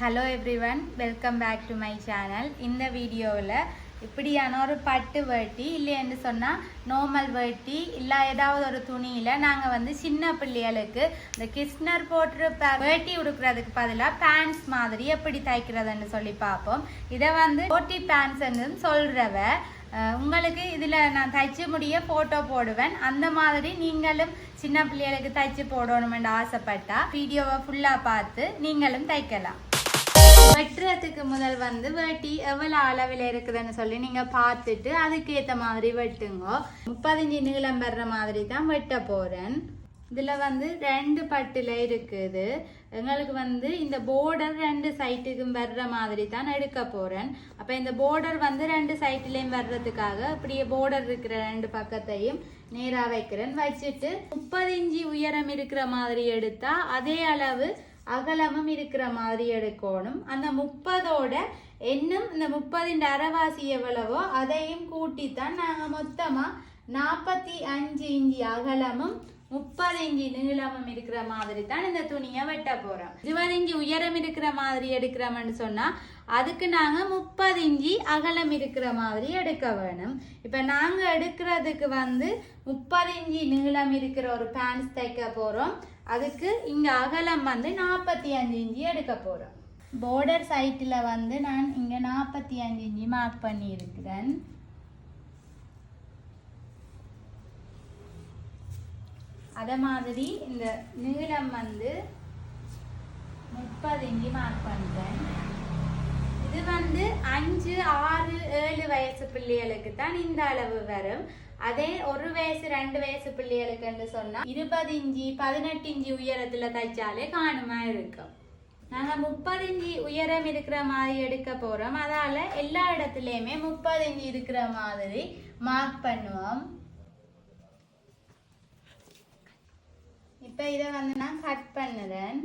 Hello everyone welcome back to my channel இந்த வீடியோவில் இப்படியான ஒரு பட்டு வேட்டி இல்லைன்னு சொன்னால் நார்மல் வேட்டி இல்லை ஏதாவது ஒரு துணியில் நாங்கள் வந்து சின்ன பிள்ளைகளுக்கு இந்த கிருஷ்ணர் போட்டு வேட்டி உடுக்கிறதுக்கு பதிலாக பேண்ட்ஸ் மாதிரி எப்படி தைக்கிறதுன்னு சொல்லி பார்ப்போம். இதை வந்து போட்டி பேண்ட்ஸ்ன்னு சொல்கிறவ உங்களுக்கு இதில் நான் தைச்சு முடிய ஃபோட்டோ போடுவேன். அந்த மாதிரி நீங்களும் சின்ன பிள்ளைகளுக்கு தைச்சு போடணுமென்று ஆசைப்பட்டா வீடியோவை ஃபுல்லாக பார்த்து நீங்களும் தைக்கலாம். வெட்டுறதுக்கு முதல் வந்து வெட்டி எவ்வளோ அளவில் இருக்குதுன்னு சொல்லி நீங்கள் பார்த்துட்டு அதுக்கேற்ற மாதிரி வெட்டுங்க. முப்பத்தஞ்சு நீளம் வர்ற மாதிரி தான் வெட்ட போகிறேன் இதில் வந்து ரெண்டு பட்டில் இருக்குது. எங்களுக்கு வந்து இந்த போர்டர் ரெண்டு சைட்டுக்கும் வர்ற மாதிரி தான் எடுக்க போகிறேன் அப்போ இந்த போர்டர் வந்து ரெண்டு சைட்லேயும் வர்றதுக்காக இப்படியே போர்டர் இருக்கிற ரெண்டு பக்கத்தையும் நேராக வைக்கிறேன். வச்சுட்டு முப்பது இஞ்சி உயரம் இருக்கிற மாதிரி எடுத்தா அதே அளவு அகலமும் இருக்கிற மாதிரி எடுக்கணும். அந்த முப்பதோட இன்னும் இந்த முப்பதின் அரைவாசி எவ்வளவோ அதையும் கூட்டித்தான் நாங்கள் மொத்தமாக நாற்பத்தி அஞ்சு இஞ்சி அகலமும் முப்பது இஞ்சி நீளமும் இருக்கிற மாதிரி தான் இந்த துணியை வெட்ட போகிறோம் இருபது இஞ்சி உயரம் இருக்கிற மாதிரி எடுக்கிறோம்னு சொன்னால் அதுக்கு நாங்கள் முப்பது இஞ்சி அகலம் இருக்கிற மாதிரி எடுக்க வேணும். இப்போ நாங்கள் எடுக்கிறதுக்கு வந்து முப்பது இஞ்சி நீளம் இருக்கிற ஒரு பேண்ட்ஸ் தைக்க போகிறோம் அதுக்கு இங்கே அகலம் வந்து நாற்பத்தி அஞ்சு இஞ்சி எடுக்க போகிறோம் போர்டர் சைட்டில் வந்து நான் இங்கே நாற்பத்தி அஞ்சு இஞ்சி மார்க் பண்ணி இருக்கிறேன் மாதிரி இந்த நீளம் வந்து முப்பது இஞ்சி மார்க் பண்ணுறேன் இது வந்து அஞ்சு ஆறு ஏழு வயசு பிள்ளைகளுக்கு தான் இந்த அளவு வரும். அதே ஒரு வயசு ரெண்டு வயசு பிள்ளைகளுக்குன்னு சொன்னா இருபது இஞ்சி பதினெட்டு இஞ்சி உயரத்துல தைச்சாலே காணுமா இருக்கும். நாங்க முப்பது இஞ்சி உயரம் இருக்கிற மாதிரி எடுக்க போறோம். அதால எல்லா இடத்துலயுமே முப்பது இஞ்சி இருக்கிற மாதிரி மார்க் பண்ணுவோம். இப்ப இதை வந்து நான் கட் பண்ணுறேன்.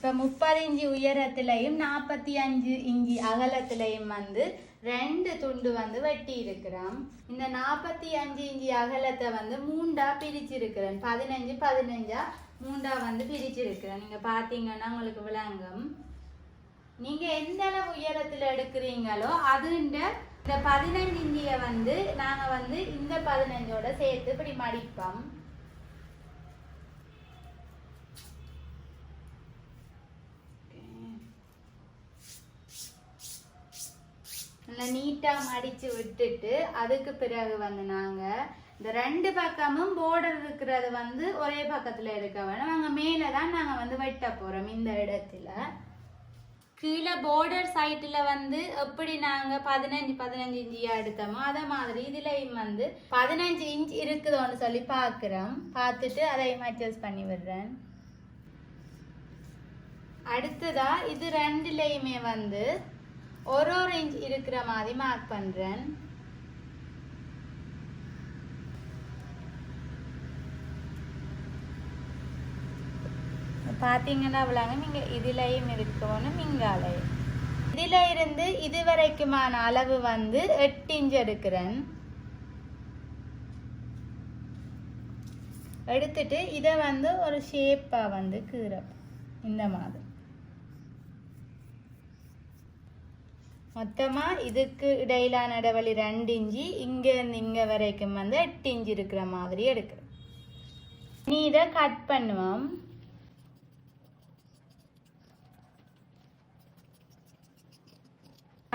இப்போ முப்பது இஞ்சி உயரத்துலையும் நாற்பத்தி அஞ்சு இஞ்சி அகலத்துலையும் வந்து ரெண்டு துண்டு வந்து வெட்டி இருக்கிறோம் இந்த நாற்பத்தி அஞ்சு இஞ்சி அகலத்தை வந்து மூண்டா பிரிச்சிருக்கிறேன். பதினஞ்சு பதினஞ்சா மூண்டா வந்து பிரிச்சிருக்கிறேன். நீங்கள் பார்த்தீங்கன்னா உங்களுக்கு விளங்கும். நீங்கள் எந்த அளவு உயரத்தில் எடுக்கிறீங்களோ அது இந்த பதினஞ்சு இஞ்சியை வந்து நாங்கள் வந்து இந்த பதினஞ்சோட சேர்த்து இப்படி மடிப்போம். நீட்டாக மடித்து விட்டுட்டு அதுக்கு பிறகு வந்து நாங்கள் இந்த ரெண்டு பக்கமும் போர்டர் இருக்கிறது வந்து ஒரே பக்கத்தில் இருக்க வேணும். நாங்கள் மேலே தான் நாங்கள் வந்து வெட்ட போகிறோம் இந்த இடத்துல. கீழே போர்டர் சைட்டில் வந்து எப்படி நாங்கள் பதினஞ்சு பதினஞ்சு இன்ச்சியாக எடுத்தோமோ அதே மாதிரி இதுலேயும் வந்து பதினஞ்சு இன்ச் இருக்குதோன்னு சொல்லி பார்க்குறோம் பார்த்துட்டு அதையும் அட்ஜஸ்ட் பண்ணி விடுறேன். அடுத்ததா இது ரெண்டுலேயுமே வந்து ஒரு ஒரு இன்ச் இருக்கிற மாதிரி மார்க் பண்றேன். பார்த்தீங்கன்னா அவ்வளோங்க நீங்கள் இதுலேயும் இருக்கணும் இங்காலையும். இதில் இருந்து இது வரைக்குமான அளவு வந்து எட்டு இன்ச் எடுக்கிறேன். எடுத்துட்டு இதை வந்து ஒரு ஷேப்பாக வந்து கீரை இந்த மாதிரி. மொத்தமாக இதுக்கு இடையிலான இடைவெளி ரெண்டு இஞ்சி இங்கேருந்து இங்கே வரைக்கும் வந்து எட்டு இஞ்சி இருக்கிற மாதிரி எடுக்கிறோம். நீ இதை கட் பண்ணுவோம்.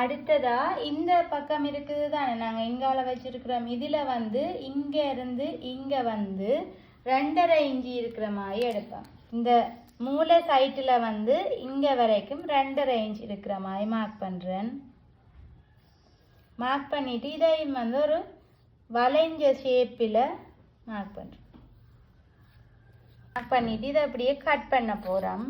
அடுத்ததா இந்த பக்கம் இருக்குது தானே நாங்கள் இங்கால வச்சிருக்கிறோம். இதில் வந்து இங்கே இருந்து இங்கே வந்து ரெண்டரை இஞ்சி இருக்கிற மாதிரி எடுப்போம். இந்த மூளை சைட்டில் வந்து இங்கே வரைக்கும் ரெண்டு ரேஞ்ச் இருக்கிற மாதிரி மார்க் பண்ணுறேன் மார்க் பண்ணிவிட்டு இதையும் வந்து ஒரு வளைஞ்ச ஷேப்பில் மார்க் பண்ணுறேன் மார்க் பண்ணிவிட்டு இதை அப்படியே கட் பண்ண போகிறோம்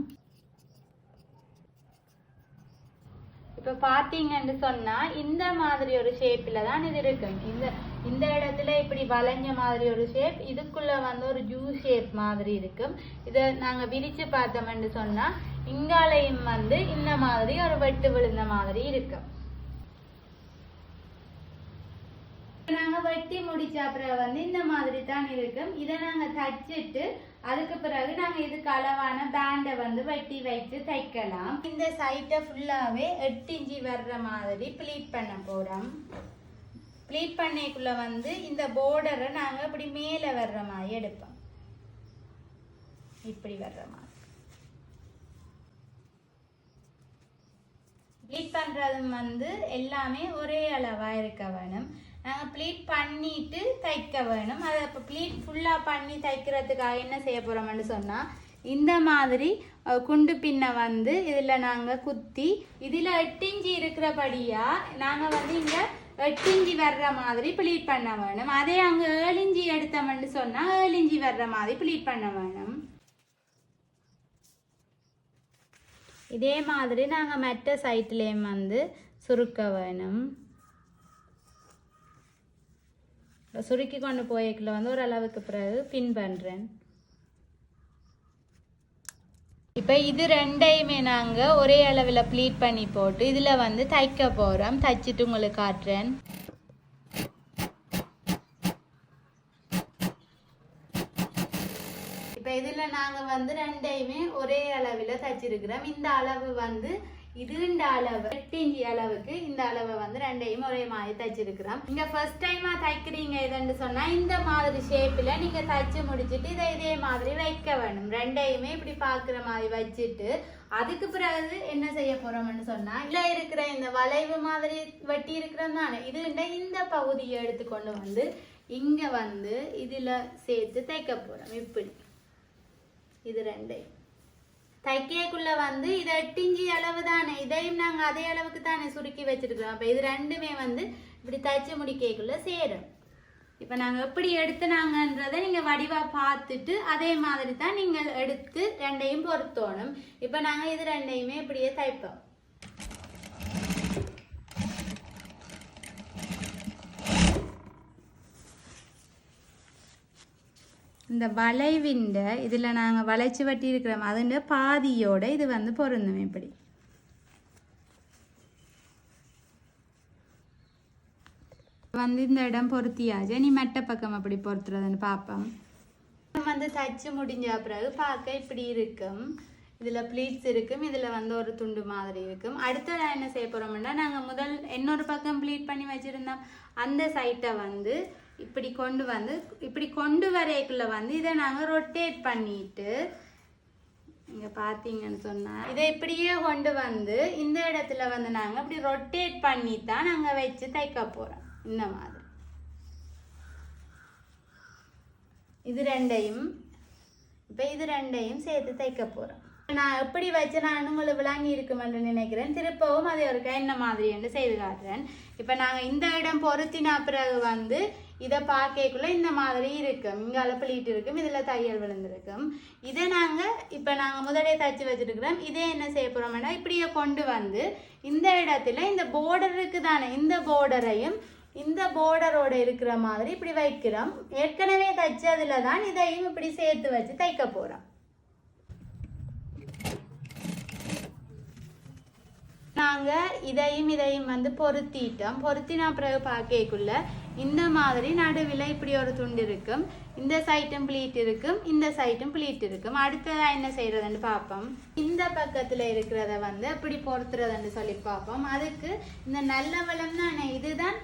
இப்போ பார்த்தீங்கன்னு சொன்னால் இந்த மாதிரி ஒரு ஷேப்பில் தான் இது இருக்கு. இந்த இந்த இடத்துல இப்படி வளைஞ்ச மாதிரி ஒரு ஷேப் இதுக்குள்ள வந்து ஒரு ஜூ ஷேப் மாதிரி இருக்கும். இதை நாங்கள் விரிச்சு பார்த்தோம்னு சொன்னால் இங்காலையும் வந்து இந்த மாதிரி ஒரு வெட்டு விழுந்த மாதிரி இருக்கும் நாங்க வெட்டி முடிச்ச அப்புறம் வந்து இந்த மாதிரி தான் இருக்கும். இதை நாங்க தச்சிட்டு அதுக்கு பிறகு நாங்க இதுக்கு அளவான பேண்டை வந்து வெட்டி வைத்து தைக்கலாம். இந்த சைட்டை ஃபுல்லாவே எட்டு இஞ்சி வர்ற மாதிரி ப்ளீட் பண்ண போறோம். ப்ளீட் பண்ணைக்குள்ள வந்து இந்த போர்டரை நாங்கள் நாங்க இப்படி மேலே வர்ற மாதிரி எடுப்போம். இப்படி வர்ற மாதிரி. ப்ளீட் பண்ணுறதும் வந்து எல்லாமே ஒரே அளவாக இருக்க வேணும். நாங்கள் ப்ளீட் பண்ணிட்டு தைக்க வேணும். அதை இப்போ ப்ளீட் ஃபுல்லாக பண்ணி தைக்கிறதுக்காக என்ன செய்ய போகிறோம்னு சொன்னால் இந்த மாதிரி குண்டு பின்னை வந்து இதில் நாங்கள் குத்தி இதில் எட்டிஞ்சி இருக்கிறபடியாக நாங்கள் வந்து இங்கே எட்டிஞ்சி வர்ற மாதிரி ப்ளீட் பண்ண வேணும். அதே அங்கே ஏழிஞ்சி எடுத்தோம்னு சொன்னால் ஏழிஞ்சி வர்ற மாதிரி ப்ளீட் பண்ண வேணும். இதே மாதிரி நாங்கள் மற்ற சைட்லேயும் வந்து சுருக்க வேணும் இப்ப சுருக்கி கொண்டு போய்க்குள்ள வந்து ஓரளவுக்கு பிறகு பின் பண்ணுறேன் இப்போ இது ரெண்டையுமே நாங்கள் ஒரே அளவில் ப்ளீட் பண்ணி போட்டு இதில் வந்து தைக்க போகிறோம் தைச்சிட்டு உங்களுக்கு காட்டுறேன். இப்போ இதில் நாங்கள் வந்து ரெண்டையுமே ஒரே அளவில் தைச்சிருக்கிறோம். இந்த அளவு வந்து இது இந்த அளவு. எட்டு இஞ்சி அளவுக்கு இந்த அளவை வந்து ரெண்டையும் ஒரே மாதிரி தைச்சிருக்கிறோம். நீங்க ஃபர்ஸ்ட் டைமா தைக்கிறீங்க இதுன்னு சொன்னா இந்த மாதிரி ஷேப்ல நீங்க தைச்சு முடிச்சிட்டு இதை இதே மாதிரி வைக்க வேணும். ரெண்டையுமே இப்படி பார்க்குற மாதிரி வச்சுட்டு அதுக்கு பிறகு என்ன செய்ய போறோம்னு சொன்னா இல்ல இருக்கிற இந்த வளைவு மாதிரி வெட்டி இருக்கிறோம் தானே இது இந்த இந்த பகுதியை எடுத்துக்கொண்டு வந்து இங்க வந்து இதுல சேர்த்து தைக்க போறோம். இப்படி. இது ரெண்டையும். தைக்கக்குள்ளே வந்து இது எட்டு இஞ்சி அளவு தானே இதையும் நாங்கள் அதே அளவுக்கு தானே சுருக்கி வச்சிருக்கிறோம். அப்போ இது ரெண்டுமே வந்து இப்படி தைச்சு முடிக்கக்குள்ளே சேரும். இப்போ நாங்கள் எப்படி எடுத்துனாங்கன்றதை நீங்கள் வடிவாக பார்த்துட்டு அதே மாதிரி தான் நீங்கள் எடுத்து ரெண்டையும் பொருத்தணும். இப்போ நாங்கள் இது ரெண்டையுமே இப்படியே தைப்போம். இந்த வளைவிண்ட இதில் நாங்கள் வளைச்சி வட்டி இருக்கிறோம் அதுண்ட பாதியோட இது வந்து பொருந்தும் இப்படி. வந்து இந்த இடம் பொருத்தியாச்சு. நீ மெட்ட பக்கம் அப்படி பொருத்துறதுன்னு பார்ப்போம் வந்து தச்சு முடிஞ்ச பிறகு பார்க்க இப்படி இருக்கும். இதில் ப்ளீட்ஸ் இருக்கும். இதில் வந்து ஒரு துண்டு மாதிரி இருக்கும். அடுத்தது என்ன செய்ய போகிறோம்னா நாங்கள் முதல் இன்னொரு பக்கம் ப்ளீட் பண்ணி வச்சுருந்தோம். அந்த சைட்டை வந்து இப்படி கொண்டு வந்து இப்படி கொண்டு வரைக்குள்ள வந்து இதை நாங்கள் ரொட்டேட் பண்ணிட்டு இங்கே பார்த்தீங்கன்னு சொன்னால் இதை இப்படியே கொண்டு வந்து இந்த இடத்துல வந்து நாங்கள் இப்படி ரொட்டேட் பண்ணி தான் நாங்கள் வச்சு தைக்க போகிறோம் இந்த மாதிரி. இது ரெண்டையும் இப்போ இது ரெண்டையும் சேர்த்து தைக்க போகிறோம் நான் எப்படி வச்சு நான் உங்களை விளங்கி இருக்குமென்று நினைக்கிறேன். திருப்பவும் அதை ஒரு என்ன மாதிரி என்று செய்து காட்டுறேன். இப்போ நாங்கள் இந்த இடம் பொருத்தின பிறகு வந்து இதை பார்க்கக்குள்ள இந்த மாதிரி இருக்கும். இங்கே அலப்பலிட்டு இருக்கும் இதில் தையல் விழுந்திருக்கும். இதை நாங்கள் இப்போ நாங்கள் முதலே தச்சு வச்சுருக்கிறோம். இதே என்ன செய்ய போகிறோம்னா இப்படியே கொண்டு வந்து இந்த இடத்துல இந்த போர்டருக்கு தானே இந்த போர்டரையும் இந்த போர்டரோட இருக்கிற மாதிரி இப்படி வைக்கிறோம். ஏற்கனவே தைச்சதில் தான் இதையும் இப்படி சேர்த்து வச்சு தைக்க போகிறோம் நாங்கள் இதையும் இதையும் வந்து பொருத்திட்டோம். பொருத்தினா பிறகு பார்க்கக்குள்ள இந்த மாதிரி நடுவில் இப்படி ஒரு துண்டு இருக்கும். இந்த சைட்டும் ப்ளீட் இருக்கும். இந்த சைட்டும் ப்ளீட் இருக்கும். அடுத்ததாக என்ன செய்யறதுன்னு பார்ப்போம் இந்த பக்கத்தில் இருக்கிறத வந்து எப்படி பொறுத்துறதுன்னு சொல்லி பார்ப்போம் அதுக்கு இந்த நல்ல வளம் தான் இதுதான்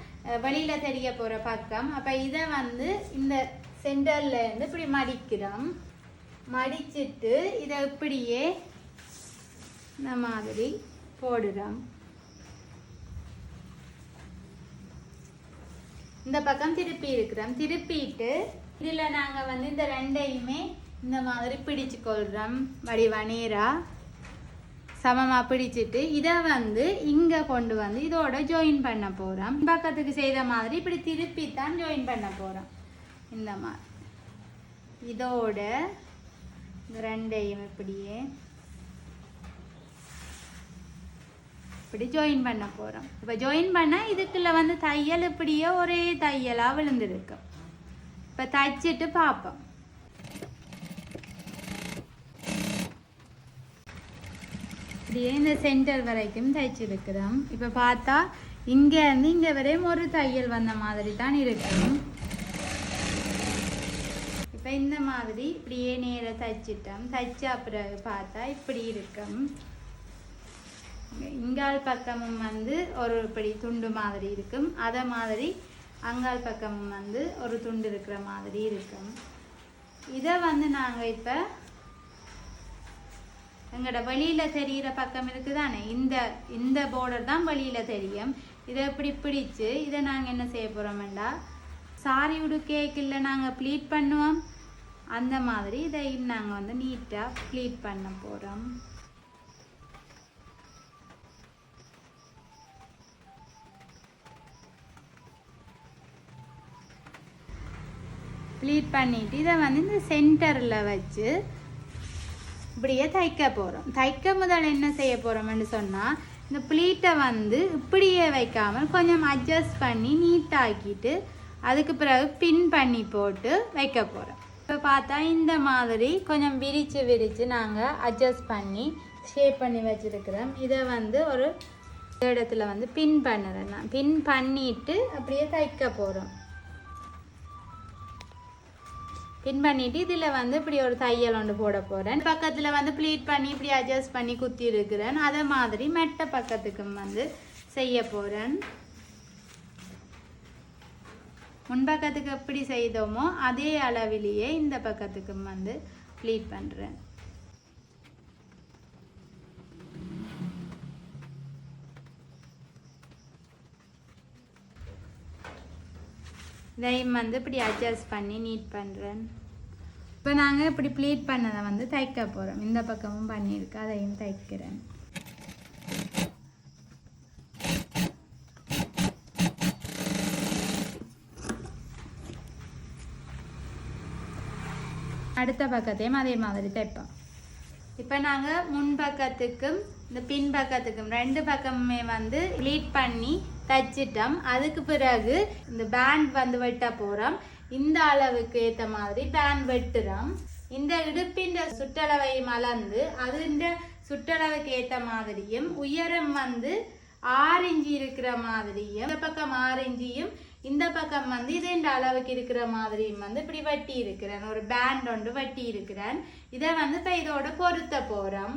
வெளியில் தெரிய போகிற பக்கம். அப்போ இதை வந்து இந்த சென்டரில் இருந்து இப்படி மடிக்கிறோம். மடிச்சிட்டு இதை இப்படியே இந்த மாதிரி போடுறோம். இந்த பக்கம் திருப்பி இருக்கிறோம். திருப்பிட்டு இதில் நாங்கள் வந்து இந்த ரெண்டையுமே இந்த மாதிரி பிடிச்சு கொள்கிறோம் வடிவா நேரா சமமாக பிடிச்சிட்டு இதை வந்து இங்கே கொண்டு வந்து இதோட ஜாயின் பண்ண போகிறோம் பக்கத்துக்கு செய்த மாதிரி இப்படி திருப்பி தான் ஜாயின் பண்ண போகிறோம் இந்த மாதிரி. இதோட ரெண்டையும் இப்படியே இப்படி ஜாயின் பண்ண போகிறோம் இப்போ ஜாயின் பண்ணால் இதுக்குள்ள வந்து தையல் இப்படியே ஒரே தையலாக விழுந்துருக்கு. இப்போ தைச்சிட்டு பார்ப்போம். இப்படியே இந்த சென்டர் வரைக்கும் தைச்சிருக்கிறோம். இப்போ பார்த்தா இங்க இருந்து இங்க வரையும் ஒரு தையல் வந்த மாதிரி தான் இருக்கும் இப்போ இந்த மாதிரி இப்படியே நேர தைச்சிட்டோம். தைச்ச பிறகு பார்த்தா இப்படி இருக்கும் இங்கால் பக்கமும் வந்து ஒரு இப்படி துண்டு மாதிரி இருக்கும். அதை மாதிரி அங்கால் பக்கமும் வந்து ஒரு துண்டு இருக்கிற மாதிரி இருக்கும். இதை வந்து நாங்கள் இப்போ எங்களோட வெளியில் தெரிகிற பக்கம் இருக்குதானே? இந்த இந்த போர்டர் தான் வெளியில் தெரியும். இதை இப்படி பிடிச்சு இதை நாங்கள் என்ன செய்ய போகிறோம்டா சாரி உடு கேக்கில் நாங்கள் ப்ளீட் பண்ணுவோம். அந்த மாதிரி இதை நாங்கள் வந்து நீட்டாக ப்ளீட் பண்ண போகிறோம் ப்ளீட் பண்ணிவிட்டு இதை வந்து இந்த சென்டரில் வச்சு இப்படியே தைக்க போகிறோம் தைக்க முதல் என்ன செய்ய போகிறோம்னு சொன்னால் இந்த ப்ளீட்டை வந்து இப்படியே வைக்காமல் கொஞ்சம் அட்ஜஸ்ட் பண்ணி நீட்டாக்கிட்டு அதுக்கு பிறகு பின் பண்ணி போட்டு வைக்க போகிறோம் இப்போ பார்த்தா இந்த மாதிரி கொஞ்சம் விரித்து விரித்து நாங்கள் அட்ஜஸ்ட் பண்ணி ஷேப் பண்ணி வச்சுருக்கிறோம். இதை வந்து ஒரு இடத்துல வந்து பின் பண்ணுறேன் நான். பின் பண்ணிட்டு அப்படியே தைக்க போகிறோம் பின் பண்ணிட்டு இதில் வந்து இப்படி ஒரு தையல் ஒன்று போட போகிறேன் பக்கத்தில் வந்து ப்ளீட் பண்ணி இப்படி அட்ஜஸ்ட் பண்ணி குத்தி இருக்கிறேன். அதே மாதிரி மெட்ட பக்கத்துக்கும் வந்து செய்ய போகிறேன் முன்பக்கத்துக்கு எப்படி செய்தோமோ அதே அளவிலேயே இந்த பக்கத்துக்கும் வந்து ப்ளீட் பண்ணுறேன் இதையும் வந்து இப்படி அட்ஜஸ்ட் பண்ணி நீட் பண்ணுறேன் இப்போ நாங்கள் இப்படி ப்ளீட் பண்ணதை வந்து தைக்க போகிறோம் இந்த பக்கமும் பண்ணியிருக்கு. அதையும் தைக்கிறேன். அடுத்த பக்கத்தையும் அதே மாதிரி தைப்போம். இப்போ நாங்கள் முன் பக்கத்துக்கும் இந்த பின் பக்கத்துக்கும் ரெண்டு பக்கமுமே வந்து ப்ளீட் பண்ணி தைச்சிட்டோம். அதுக்கு பிறகு இந்த பேண்ட் வந்து வெட்ட போகிறோம் இந்த அளவுக்கு ஏற்ற மாதிரி பேண்ட் வெட்டுறோம். இந்த இடுப்பின் சுற்றளவை மலர்ந்து இந்த சுற்றளவுக்கு ஏற்ற மாதிரியும் உயரம் வந்து ஆறு இஞ்சி இருக்கிற மாதிரியும் இந்த பக்கம் ஆறு இஞ்சியும் இந்த பக்கம் வந்து இது இந்த அளவுக்கு இருக்கிற மாதிரியும் வந்து இப்படி வட்டி இருக்கிறேன் ஒரு பேண்ட் ஒன்று வட்டி இருக்கிறேன் இதை வந்து இப்போ இதோட பொருத்த போகிறோம்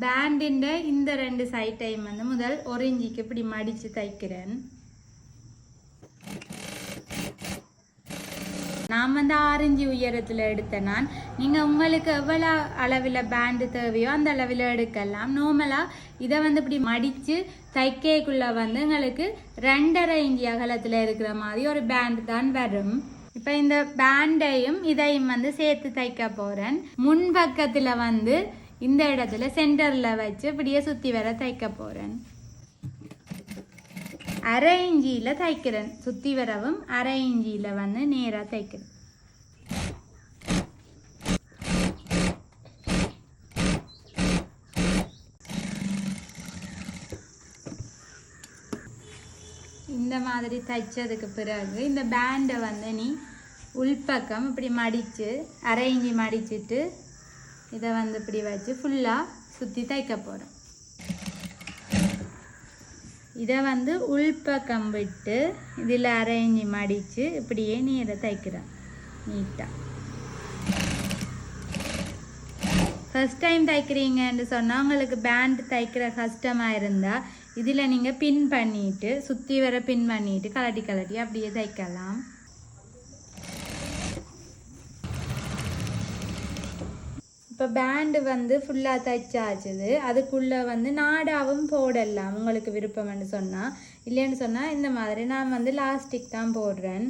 பேண்டின் இந்த ரெண்டு சைட்டையும் வந்து முதல் ஒரிஞ்சிக்கு இப்படி மடித்து தைக்கிறேன். நான் வந்து ஆரஞ்சு உயரத்தில் எடுத்தேன் நான். நீங்கள் உங்களுக்கு எவ்வளோ அளவில் பேண்டு தேவையோ அந்த அளவில் எடுக்கலாம். நார்மலாக இதை வந்து இப்படி மடித்து தைக்கக்குள்ளே வந்து எங்களுக்கு ரெண்டரை இஞ்சி அகலத்தில் இருக்கிற மாதிரி ஒரு பேண்டு தான் வரும். இப்போ இந்த பேண்டையும் இதையும் வந்து சேர்த்து தைக்க போகிறேன் முன் பக்கத்தில் வந்து இந்த இடத்துல சென்டரில் வச்சு இப்படியே சுற்றி வர தைக்க போகிறேன் அரை இஞ்சியில் தைக்கிறேன். சுற்றி வரவும் அரை இஞ்சியில் வந்து நேராக தைக்கிறேன். இந்த மாதிரி தைச்சதுக்கு பிறகு இந்த பேண்டை வந்து நீ உள்பக்கம் இப்படி மடித்து அரை இஞ்சி மடிச்சிட்டு இதை வந்து இப்படி வச்சு ஃபுல்லாக சுற்றி தைக்க போகிறோம் இதை வந்து உள்பக்கம் விட்டு இதில் அரைஞ்சி மடித்து இப்படியே நீரை தைக்கிறேன் நீட்டாக ஃபஸ்ட் டைம் தைக்கிறீங்கன்னு சொன்னால் உங்களுக்கு பேண்ட் தைக்கிற கஷ்டமாக இருந்தால் இதில் நீங்கள் பின் பண்ணிவிட்டு சுற்றி வர பின் பண்ணிவிட்டு கலட்டி கலட்டி அப்படியே தைக்கலாம் இப்போ பேண்டு வந்து ஃபுல்லாக தைச்சாச்சுது அதுக்குள்ளே வந்து நாடாவும் போடலாம் உங்களுக்கு விருப்பம்னு சொன்னால் இல்லைன்னு சொன்னால் இந்த மாதிரி. நான் வந்து லாஸ்டிக் தான் போடுறேன்.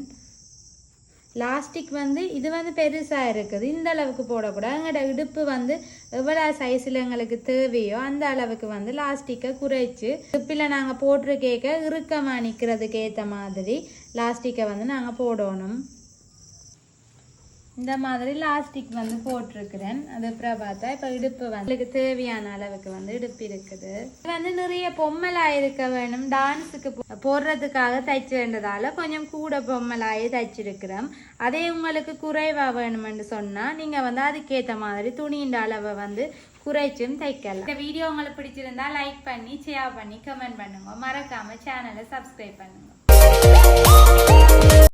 லாஸ்டிக் வந்து இது வந்து பெருசாக இருக்குது. இந்த அளவுக்கு போடக்கூடாது. எங்களோட இடுப்பு வந்து எவ்வளோ சைஸில் எங்களுக்கு தேவையோ அந்த அளவுக்கு வந்து லாஸ்டிக்கை குறைச்சி இடுப்பில் நாங்கள் போட்டுரு கேட்க இறுக்கமாக நிற்கிறதுக்கு ஏற்ற மாதிரி லாஸ்டிக்கை வந்து நாங்கள் போடணும். இந்த மாதிரி லாஸ்டிக் வந்து போட்டிருக்கிறேன். அது அப்புறம் பார்த்தா இப்போ இடுப்பு வந்து தேவையான அளவுக்கு வந்து இடுப்பு இருக்குது. இது வந்து நிறைய பொம்மலாக இருக்க வேணும். டான்ஸுக்கு போ- போடுறதுக்காக தைச்சு வேண்டதால கொஞ்சம் கூட பொம்மலாகி தைச்சிருக்கிறோம். அதே உங்களுக்கு குறைவாக வேணும்னு சொன்னால் நீங்கள் வந்து அதுக்கேற்ற மாதிரி துணியின் அளவை வந்து குறைச்சும் தைக்கலாம். இந்த வீடியோ உங்களுக்கு பிடிச்சிருந்தா லைக் பண்ணி ஷேர் பண்ணி கமெண்ட் பண்ணுங்க. மறக்காம சேனலை சப்ஸ்கிரைப் பண்ணுங்க.